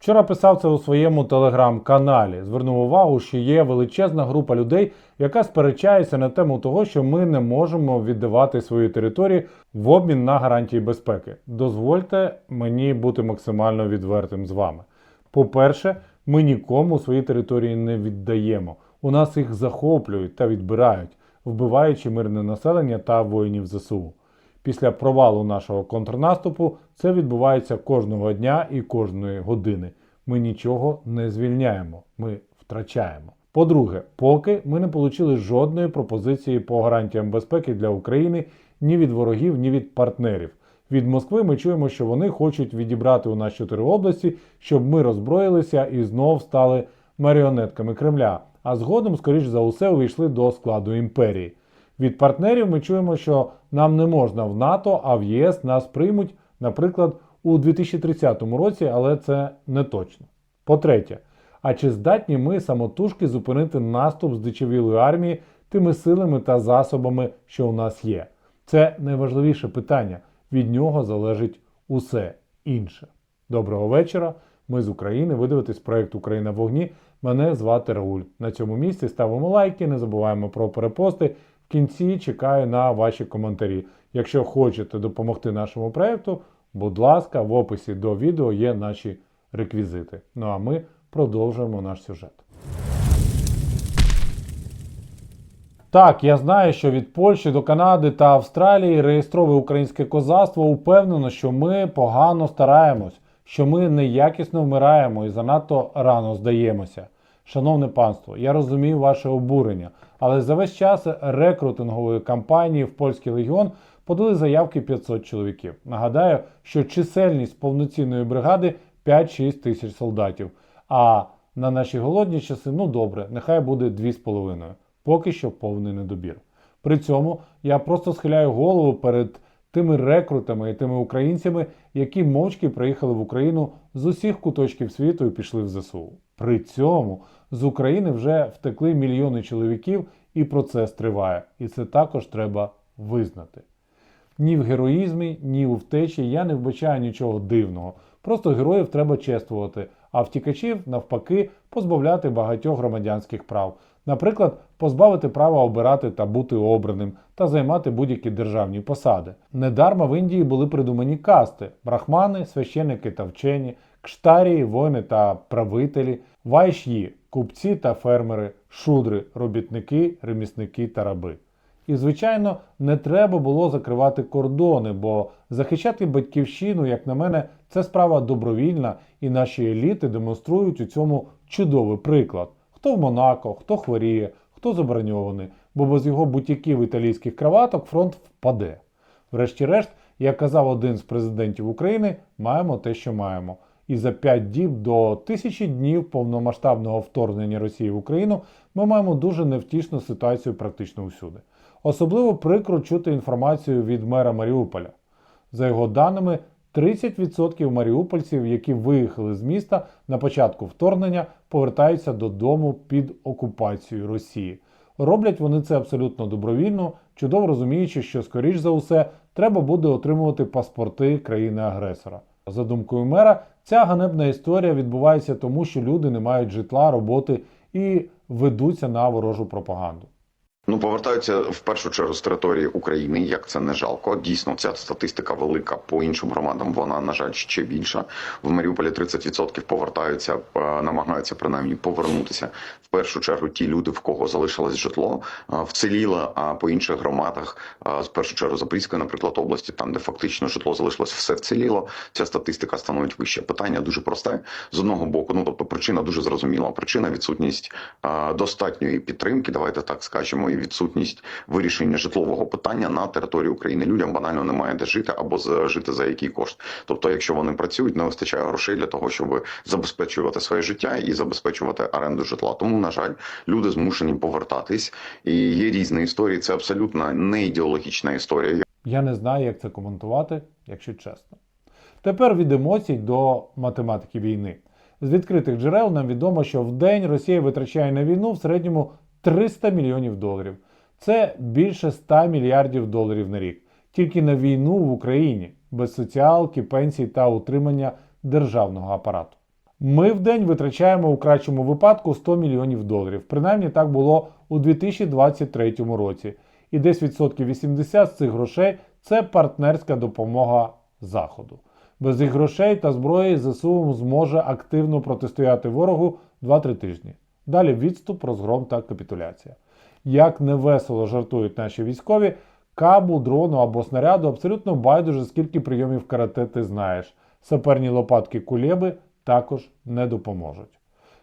Вчора писав це у своєму телеграм-каналі. Звернув увагу, що є величезна група людей, яка сперечається на тему того, що ми не можемо віддавати свої території в обмін на гарантії безпеки. Дозвольте мені бути максимально відвертим з вами. По-перше, ми нікому свої території не віддаємо. У нас їх захоплюють та відбирають, вбиваючи мирне населення та воїнів ЗСУ. Після провалу нашого контрнаступу це відбувається кожного дня і кожної години. Ми нічого не звільняємо, ми втрачаємо. По-друге, поки ми не отримали жодної пропозиції по гарантіям безпеки для України ні від ворогів, ні від партнерів. Від Москви ми чуємо, що вони хочуть відібрати у нас чотири області, щоб ми роззброїлися і знов стали маріонетками Кремля. А згодом, скоріш за усе, увійшли до складу імперії. Від партнерів ми чуємо, що нам не можна в НАТО, а в ЄС нас приймуть, наприклад, у 2030 році, але це не точно. По-третє, а чи здатні ми самотужки зупинити наступ здичавілої армії тими силами та засобами, що у нас є? Це найважливіше питання. Від нього залежить усе інше. Доброго вечора. Ми з України. Ви дивитесь проект Україна в вогні. Мене звати Рауль. На цьому місці ставимо лайки, не забуваємо про перепости. В кінці чекаю на ваші коментарі. Якщо хочете допомогти нашому проекту, будь ласка, в описі до відео є наші реквізити. Ну а ми продовжуємо наш сюжет. Так, я знаю, що від Польщі до Канади та Австралії реєстрове українське козацтво упевнено, що ми погано стараємось, що ми неякісно вмираємо і занадто рано здаємося. Шановне панство, я розумію ваше обурення, але за весь час рекрутингової кампанії в польський легіон подали заявки 500 чоловіків. Нагадаю, що чисельність повноцінної бригади 5-6 тисяч солдатів. А на наші голодні часи, ну добре, нехай буде 2,5. Поки що повний недобір. При цьому я просто схиляю голову перед тими рекрутами і тими українцями, які мовчки приїхали в Україну з усіх куточків світу і пішли в ЗСУ. При цьому з України вже втекли мільйони чоловіків, і процес триває. І це також треба визнати. Ні в героїзмі, ні у втечі я не вбачаю нічого дивного. Просто героїв треба чествувати, а втікачів, навпаки, позбавляти багатьох громадянських прав. Наприклад, позбавити права обирати та бути обраним та займати будь-які державні посади. Недарма в Індії були придумані касти: брахмани, священники та вчені, кштарії, воїни та правителі, вайш'ї, купці та фермери, шудри, робітники, ремісники та раби. І, звичайно, не треба було закривати кордони, бо захищати батьківщину, як на мене, це справа добровільна, і наші еліти демонструють у цьому чудовий приклад. Хто в Монако, хто хворіє, хто заброньований, бо без його бутіків італійських краваток фронт впаде. Врешті-решт, як казав один з президентів України, маємо те, що маємо. І за 5 діб до тисячі днів повномасштабного вторгнення Росії в Україну ми маємо дуже невтішну ситуацію практично усюди. Особливо прикро чути інформацію від мера Маріуполя. За його даними, 30% маріупольців, які виїхали з міста на початку вторгнення, повертаються додому під окупацією Росії. Роблять вони це абсолютно добровільно, чудово розуміючи, що, скоріш за усе, треба буде отримувати паспорти країни-агресора. За думкою мера, ця ганебна історія відбувається тому, що люди не мають житла, роботи і ведуться на ворожу пропаганду. Ну, повертаються в першу чергу з території України, як це не жалко. Дійсно, ця статистика велика. По іншим громадам вона на жаль ще більша. В Маріуполі 30% повертаються, е, намагаються принаймні повернутися. В першу чергу ті люди, в кого залишилось житло, е, вціліло. А по інших громадах, е, з першу чергу Запорізької, наприклад, області, там де фактично житло залишилось, все вціліло. Ця статистика становить вище. Питання дуже просте з одного боку. Ну тобто, причина дуже зрозуміла. Причина відсутність достатньої підтримки. Давайте так скажемо і відсутність вирішення житлового питання на території України. Людям банально немає де жити або жити за який кошт. Тобто, якщо вони працюють, не вистачає грошей для того, щоб забезпечувати своє життя і забезпечувати оренду житла. Тому, на жаль, люди змушені повертатись. І є різні історії. Це абсолютно не ідеологічна історія. Я не знаю, як це коментувати, якщо чесно. Тепер від емоцій до математики війни. З відкритих джерел нам відомо, що в день Росія витрачає на війну в середньому 300 мільйонів доларів. Це більше 100 мільярдів доларів на рік. Тільки на війну в Україні, без соціалки, пенсій та утримання державного апарату. Ми в день витрачаємо у кращому випадку 100 мільйонів доларів. Принаймні так було у 2023 році. І десь відсотків 80 з цих грошей це партнерська допомога Заходу. Без їх грошей та зброї ЗСУ зможе активно протистояти ворогу 2-3 тижні. Далі відступ, розгром та капітуляція. Як невесело жартують наші військові, кабу, дрону або снаряду абсолютно байдуже, скільки прийомів карате ти знаєш. Саперні лопатки кулеби також не допоможуть.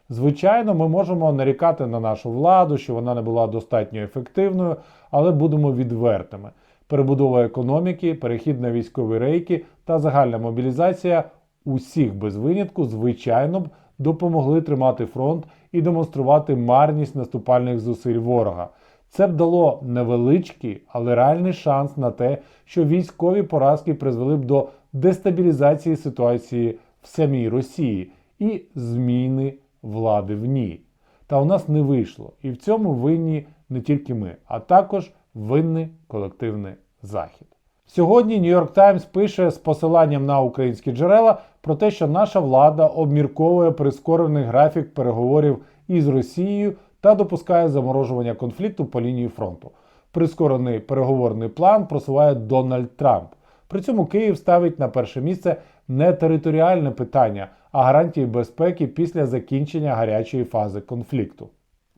Звичайно, ми можемо нарікати на нашу владу, що вона не була достатньо ефективною, але будемо відвертими. Перебудова економіки, перехід на військові рейки та загальна мобілізація усіх без винятку, звичайно б, допомогли тримати фронт і демонструвати марність наступальних зусиль ворога. Це б дало невеличкий, але реальний шанс на те, що військові поразки призвели б до дестабілізації ситуації в самій Росії і зміни влади в ній. Та у нас не вийшло. І в цьому винні не тільки ми, а також винний колективний захід. Сьогодні York Times пише з посиланням на українські джерела про те, що наша влада обмірковує прискорений графік переговорів із Росією та допускає заморожування конфлікту по лінії фронту. Прискорений переговорний план просуває Дональд Трамп. При цьому Київ ставить на перше місце не територіальне питання, а гарантії безпеки після закінчення гарячої фази конфлікту,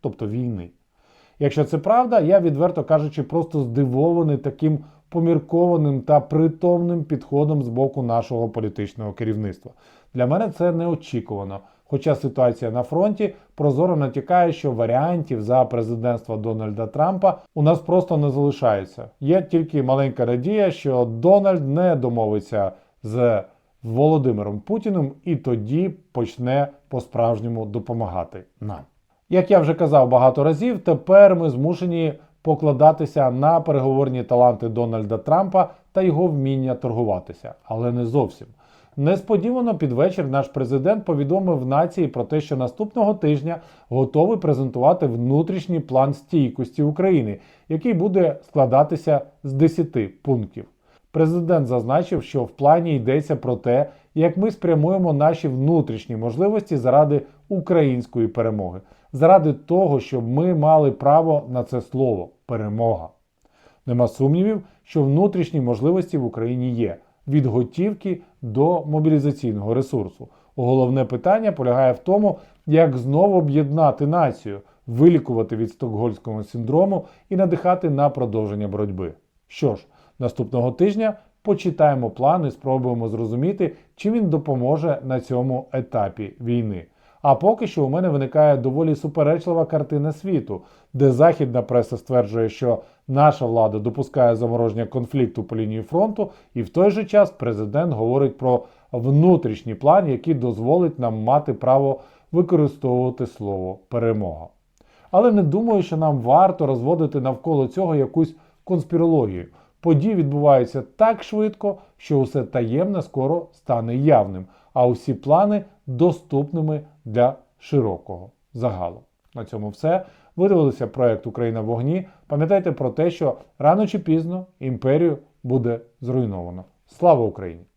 тобто війни. Якщо це правда, я відверто кажучи, просто здивований таким поміркованим та притомним підходом з боку нашого політичного керівництва. Для мене це неочікувано. Хоча ситуація на фронті прозоро натякає, що варіантів за президентства Дональда Трампа у нас просто не залишається. Є тільки маленька надія, що Дональд не домовиться з Володимиром Путіним і тоді почне по-справжньому допомагати нам. Як я вже казав багато разів, тепер ми змушені покладатися на переговорні таланти Дональда Трампа та його вміння торгуватися, але не зовсім. Несподівано під вечір наш президент повідомив нації про те, що наступного тижня готовий презентувати внутрішній план стійкості України, який буде складатися з 10 пунктів. Президент зазначив, що в плані йдеться про те, як ми спрямуємо наші внутрішні можливості заради української перемоги, заради того, щоб ми мали право на це слово перемога. Нема сумнівів, що внутрішні можливості в Україні є від готівки до мобілізаційного ресурсу. Головне питання полягає в тому, як знову об'єднати націю, вилікувати від стокгольського синдрому і надихати на продовження боротьби. Що ж, наступного тижня почитаємо план і спробуємо зрозуміти, чи він допоможе на цьому етапі війни. А поки що у мене виникає доволі суперечлива картина світу, де західна преса стверджує, що наша влада допускає замороження конфлікту по лінії фронту, і в той же час президент говорить про внутрішній план, який дозволить нам мати право використовувати слово перемога. Але не думаю, що нам варто розводити навколо цього якусь конспірологію. Події відбуваються так швидко, що усе таємне скоро стане явним, а усі плани доступними для широкого загалу. На цьому все. Ви дивилися проект Україна в вогні. Пам'ятайте про те, що рано чи пізно імперію буде зруйновано. Слава Україні!